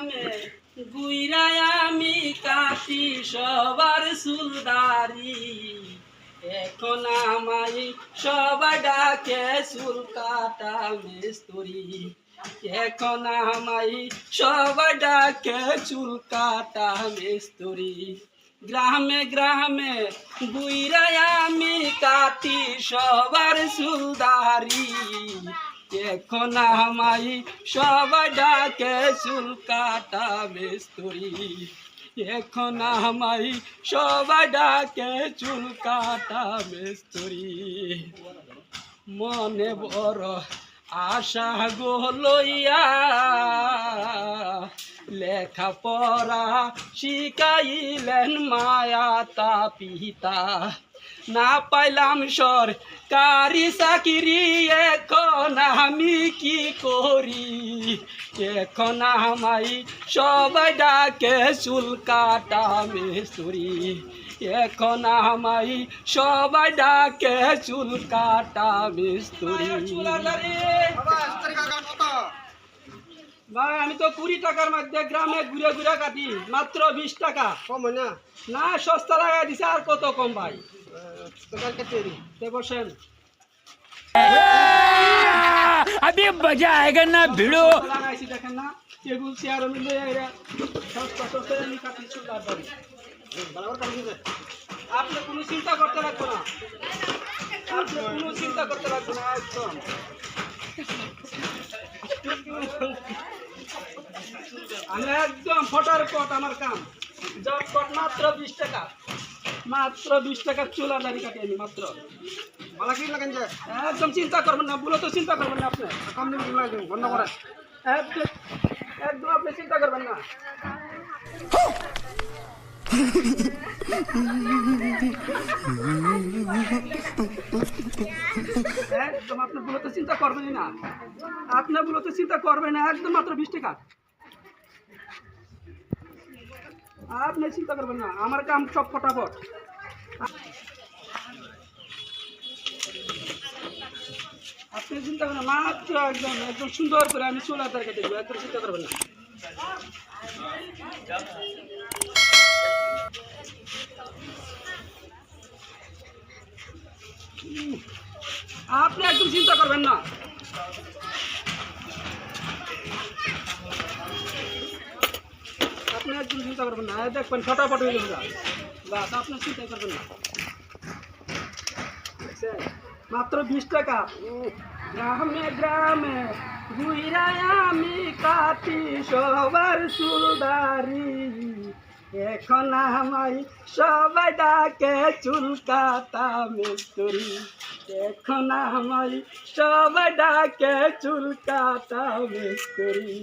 গ্রামে গুইরাই আমি কাটি সবার সুলদারি এখন আমায় সবাই ডাকে চুল কাটা মিস্তুরি। এখন আমায় সবাই ডাকে চুল কাটা মিস্তুরি। গ্রামে গ্রামে বুইরাই আমি কাটি সবার সুলদারি এখন আমাই সবাই ডাকে চুল কাটা এখন আমাই সবাই ডাকে চুল কাটা মনে বড় আশা গো লইয়া লেখাপড়া শিখাইলেন মায়া তা পিতা। না পাইলাম সরকারি চাকরি এখন আমি কি করি? এখন আমায় সবাই ডাকে চুল কাটা মিস্তুরি। এখন আমায় সবাই ডাকে চুল কাটা মিস্তুরি। ভাই আমি তো কুড়ি টাকার মধ্যে গ্রামে ঘুরে ঘুরে কাটি মাত্র বিশ টাকা কম হয় না না সস্তা লাগাই দিছে আর কত কম ভাই তোকার কেটে তে বসেন अभी मजा आएगा ना भिड़ो লাগাইছি দেখেন না টেবিল চেয়ার মিলে এরা সস্তা সস্তা আমি কাটি চুলার বাড়ি বরাবর কাম দিতে আপনি কোনো চিন্তা করতে লাগবে না আপনি কোনো চিন্তা করতে লাগবে না একদম একদম ফটার পট আমার কাম। জব মাত্র বিশ টাকা। মাত্র বিশ টাকার চুলা দাড়ি কাটি আমি মাত্র। মালা কি লাগান যায়? একদম চিন্তা করবেন না বলে তো চিন্তা করবেন না আপনি। কাম দিন কি লাগে বন্ধ করে। একদম একদম আপনি চিন্তা করবেন না। একদম আপনি তো চিন্তা করবেনই না। আপনার আপনি তো চিন্তা করবেন না একদম মাত্র বিশ টাকা। আপনি চিন্তা করবেন না আমার কাম সব ফটাফট আপনি চিন্তা করেন না, মাত্র একদম একদম সুন্দর করে আমি চুলা তরকারি দেবো একদম চিন্তা করবেন না উম, আপনি একদম চিন্তা করবেন না আপনি একদম চিন্তা করবেন না। দেখবেন ফটাফট হয়ে যাবে। বাস, আপনি চিন্তা করবেন না? মাত্র বিশ টাকা। গ্রামে গ্রামে ঘুরাই আমি কাটি সবার সুলদারি এখন আমায় সবাই ডাকে চুল কাটা মিস্তুরি। এখন আমায় সবাই ডাকে চুল কাটা মিস্তুরি।